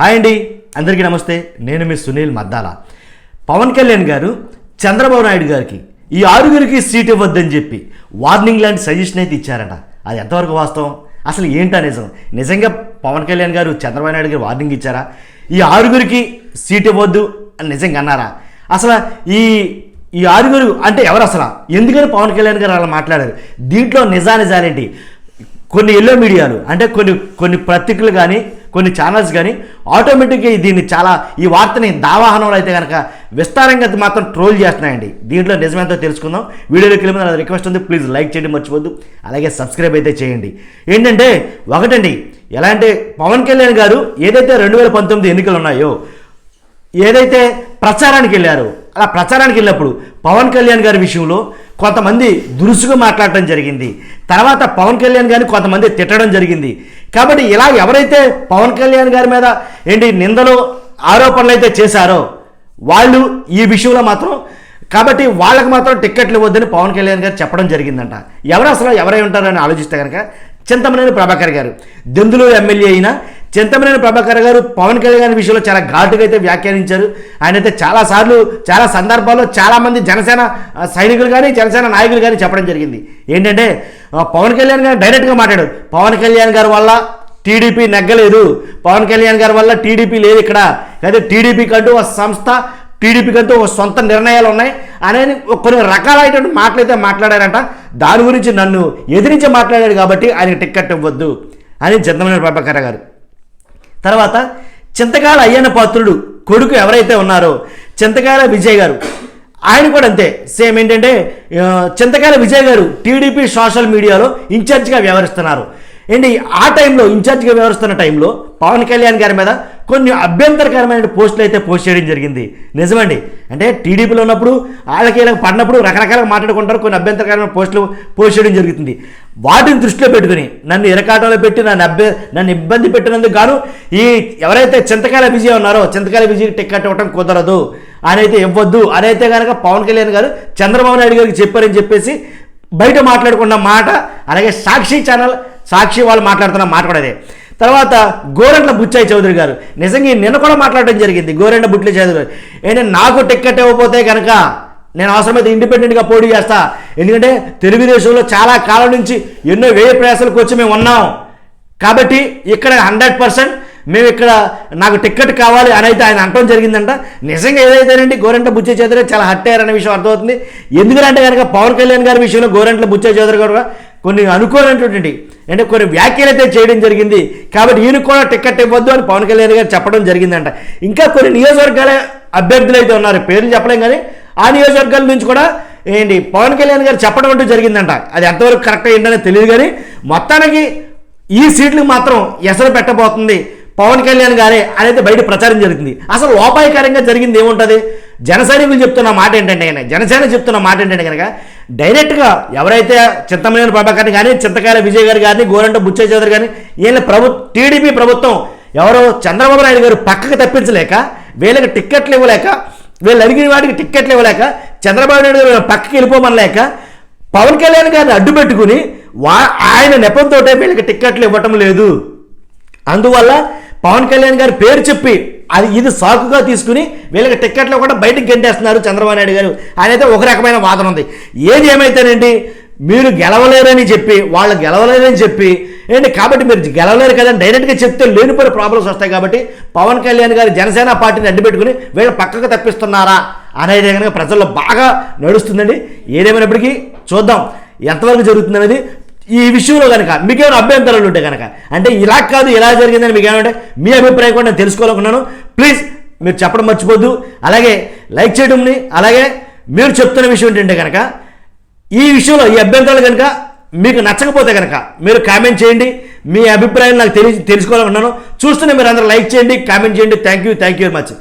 Hi అండి. అందరికీ నమస్తే. నేను మీ సునీల్ మద్దాల. పవన్ కళ్యాణ్ గారు చంద్రబాబు నాయుడు గారికి ఈ ఆరుగురికి సీట్ ఇవ్వద్దని చెప్పి వార్నింగ్ లాంటి సజెషన్ అయితే ఇచ్చారట. అది ఎంతవరకు వాస్తవం? అసలు ఏంటా నిజం? నిజంగా పవన్ కళ్యాణ్ గారు చంద్రబాబు నాయుడు గారు వార్నింగ్ ఇచ్చారా? ఈ ఆరుగురికి సీట్ ఇవ్వద్దు అని నిజంగా అన్నారా? అసలు ఈ ఈ ఆరుగురు అంటే ఎవరు అసలు? ఎందుకని పవన్ కళ్యాణ్ గారు అలా మాట్లాడారు? దీంట్లో నిజానిజాలేంటి? కొన్ని ఎల్లో మీడియాలు అంటే కొన్ని కొన్ని పత్రికలు కానీ కొన్ని ఛానల్స్ కానీ ఆటోమేటిక్గా దీన్ని చాలా ఈ వార్తని దావాహనంలో అయితే కనుక విస్తారంగా మాత్రం ట్రోల్ చేస్తున్నాయండి. దీంట్లో నిజమేంతో తెలుసుకుందాం. వీడియోలోకి వెళ్ళి రిక్వెస్ట్ ఉంది. ప్లీజ్ లైక్ చేయండి మర్చిపోద్దు అలాగే సబ్స్క్రైబ్ అయితే చేయండి. ఏంటంటే ఒకటండి ఎలా అంటే పవన్ కళ్యాణ్ గారు ఏదైతే రెండు వేల పంతొమ్మిది ఎన్నికలు ఉన్నాయో ఏదైతే ప్రచారానికి వెళ్ళారో అలా ప్రచారానికి వెళ్ళినప్పుడు పవన్ కళ్యాణ్ గారి విషయంలో కొంతమంది దురుసుగా మాట్లాడటం జరిగింది. తర్వాత పవన్ కళ్యాణ్ గారిని కొంతమంది తిట్టడం జరిగింది. కాబట్టి ఇలా ఎవరైతే పవన్ కళ్యాణ్ గారి మీద ఏంటి నిందలు ఆరోపణలు అయితే చేశారో వాళ్ళు ఈ విషయంలో మాత్రం కాబట్టి వాళ్ళకి మాత్రం టిక్కెట్లు ఇవ్వద్దని పవన్ కళ్యాణ్ గారు చెప్పడం జరిగిందంట. ఎవరు అసలు ఎవరై ఉంటారని ఆలోచిస్తే కనుక చింతమనేని ప్రభాకర్ గారు. దెందులూరు ఎమ్మెల్యే అయిన చింతమనేని ప్రభాకర్ గారు పవన్ కళ్యాణ్ గారి విషయంలో చాలా ఘాటుగా అయితే వ్యాఖ్యానించారు. ఆయన అయితే చాలాసార్లు చాలా సందర్భాల్లో చాలామంది జనసేన సైనికులు కానీ జనసేన నాయకులు కానీ చెప్పడం జరిగింది. ఏంటంటే పవన్ కళ్యాణ్ గారు డైరెక్ట్గా మాట్లాడారు. పవన్ కళ్యాణ్ గారి వల్ల టీడీపీ నెగ్గలేదు. పవన్ కళ్యాణ్ గారి వల్ల టీడీపీ లేదు ఇక్కడ. అయితే టీడీపీ కంటూ ఒక సంస్థ టీడీపీ కంటూ ఒక సొంత నిర్ణయాలు ఉన్నాయి. అనేది కొన్ని రకాలైనటువంటి మాటలు అయితే మాట్లాడారంట. దాని గురించి నన్ను ఎదిరించి మాట్లాడాడు కాబట్టి ఆయనకి టిక్కెట్ ఇవ్వద్దు అని చంద్రబాబు ప్రభాకర్ గారు. తర్వాత చింతకాల అయ్యన్న పాత్రుడు కొడుకు ఎవరైతే ఉన్నారో చింతకాల విజయ్ గారు ఆయన కూడా అంతే సేమ్ ఏంటంటే చింతకాల విజయ్ గారు టీడీపీ సోషల్ మీడియాలో ఇన్ఛార్జ్గా వ్యవహరిస్తున్నారు. ఏంటి ఆ టైంలో ఇన్ఛార్జ్గా వ్యవహరిస్తున్న టైంలో పవన్ కళ్యాణ్ గారి మీద కొన్ని అభ్యంతరకరమైన పోస్టులు అయితే పోస్ట్ చేయడం జరిగింది. నిజమండి. అంటే టీడీపీలో ఉన్నప్పుడు వాళ్ళకి ఇలా పడినప్పుడు రకరకాలుగా మాట్లాడుకుంటారు కొన్ని అభ్యంతరకరమైన పోస్టులు పోస్ట్ చేయడం జరుగుతుంది. వాటిని దృష్టిలో పెట్టుకుని నన్ను ఇరకాటంలో పెట్టి నన్ను అభ్య నన్ను ఇబ్బంది పెట్టినందుకు గాను ఈ ఎవరైతే చింతకాల విజయ్ ఉన్నారో చింతకాల విజయ్ టిక్కెట్ ఇవ్వడం కుదరదు అని అయితే ఇవ్వద్దు అని అయితే కనుక పవన్ కళ్యాణ్ గారు చంద్రబాబు నాయుడు గారికి చెప్పారని చెప్పేసి బయట మాట్లాడుకున్న మాట అలాగే సాక్షి ఛానల్ సాక్షి వాళ్ళు మాట్లాడుతున్న మాట కూడా అదే. తర్వాత గోరెంట్ల బుచ్చాయి చౌదరి గారు నిజంగా నిన్న కూడా మాట్లాడడం జరిగింది గోరెంట్ల బుట్ల చౌదరి. గారు ఏంటంటే నాకు టిక్కెట్ ఇవ్వకపోతే కనుక నేను అవసరమైతే ఇండిపెండెంట్గా పోటీ చేస్తా. ఎందుకంటే తెలుగుదేశంలో చాలా కాలం నుంచి ఎన్నో వ్యయ ప్రయాసాలకు వచ్చి మేము ఉన్నాం. కాబట్టి ఇక్కడ హండ్రెడ్ పర్సెంట్ మేము ఇక్కడ నాకు టిక్కెట్ కావాలి అని అయితే ఆయన అనటం జరిగిందంట. నిజంగా ఏదైతేనండి గోరెంట్ల బుచ్చే చౌదరి చాలా హట్ అనే విషయం అర్థమవుతుంది. ఎందుకంటే కనుక పవన్ కళ్యాణ్ గారి విషయంలో గోరెంట్ల బుచ్చే చౌదరి గారు కూడా కొన్ని అనుకోనటువంటి అంటే కొన్ని వ్యాఖ్యలు అయితే చేయడం జరిగింది. కాబట్టి ఈయన కూడా టిక్కెట్ ఇవ్వద్దు అని పవన్ కళ్యాణ్ గారు చెప్పడం జరిగిందంట. ఇంకా కొన్ని నియోజకవర్గాల అభ్యర్థులు అయితే ఉన్నారు. పేర్లు చెప్పలేం కానీ ఆ నియోజకవర్గాల నుంచి కూడా ఏంటి పవన్ కళ్యాణ్ గారు చెప్పడం అంటూ జరిగిందంట. అది ఎంతవరకు కరెక్ట్ ఏంటనే తెలియదు కానీ మొత్తానికి ఈ సీట్లకు మాత్రం ఎసరు పెట్టబోతుంది పవన్ కళ్యాణ్ గారే అనేది బయట ప్రచారం జరుగుతుంది. అసలు లోపాయకరంగా జరిగింది ఏముంటుంది? జన సైనికులు చెప్తున్న మాట ఏంటంటే ఆయన జనసేన చెప్తున్న మాట ఏంటంటే కనుక డైరెక్ట్గా ఎవరైతే చింతమనేని ప్రభాకర్ని కానీ చింతకాయల విజయ్ గారు కానీ గోరంట బుచ్చయ్య చౌదరి కానీ వీళ్ళ ప్రభు టీడీపీ ప్రభుత్వం ఎవరో చంద్రబాబు నాయుడు గారు పక్కకు తప్పించలేక వీళ్ళకి టిక్కెట్లు ఇవ్వలేక వీళ్ళు అడిగిన వాటికి టిక్కెట్లు ఇవ్వలేక చంద్రబాబు నాయుడు గారు పక్కకి వెళ్ళిపోమనలేక పవన్ కళ్యాణ్ గారిని అడ్డు పెట్టుకుని వా ఆయన నెపంతో వీళ్ళకి టిక్కెట్లు ఇవ్వటం లేదు. అందువల్ల పవన్ కళ్యాణ్ గారి పేరు చెప్పి అది ఇది సాకుగా తీసుకుని వీళ్ళకి టిక్కెట్లు కూడా బయటకు గెంటేస్తున్నారు చంద్రబాబు నాయుడు గారు. ఆయన అయితే ఒక రకమైన వాదన ఉంది. ఏది ఏమైతేనండి మీరు గెలవలేరని చెప్పి వాళ్ళు గెలవలేరని చెప్పి ఏంటి కాబట్టి మీరు గెలవలేరు కదా డైరెక్ట్గా చెప్తే లేనిపోయిన ప్రాబ్లమ్స్ వస్తాయి కాబట్టి పవన్ కళ్యాణ్ గారి జనసేన పార్టీని అడ్డుపెట్టుకుని వీళ్ళు పక్కకు తప్పిస్తున్నారా అనేది కనుక ప్రజల్లో బాగా నడుస్తుందండి. ఏదేమైనప్పటికీ చూద్దాం ఎంతవరకు జరుగుతుంది అనేది ఈ విషయంలో కనుక మీకేమైనా అభ్యంతరాలు ఉంటే కనుక అంటే ఇలా కాదు ఇలా జరిగిందని మీకు ఏమంటే మీ అభిప్రాయం కూడా నేను తెలుసుకోవాలనుకున్నాను ప్లీజ్ మీరు చెప్పడం మర్చిపోద్దు. అలాగే లైక్ చేయడంని అలాగే మీరు చెప్తున్న విషయం ఏంటంటే కనుక ఈ విషయంలో ఈ అభ్యంతరాలు కనుక మీకు నచ్చకపోతే కనుక మీరు కామెంట్ చేయండి. మీ అభిప్రాయం నాకు తెలియ తెలుసుకోవాలనుకున్నాను చూస్తూనే మీరు అందరూ లైక్ చేయండి కామెంట్ చేయండి. Thank you thank you very much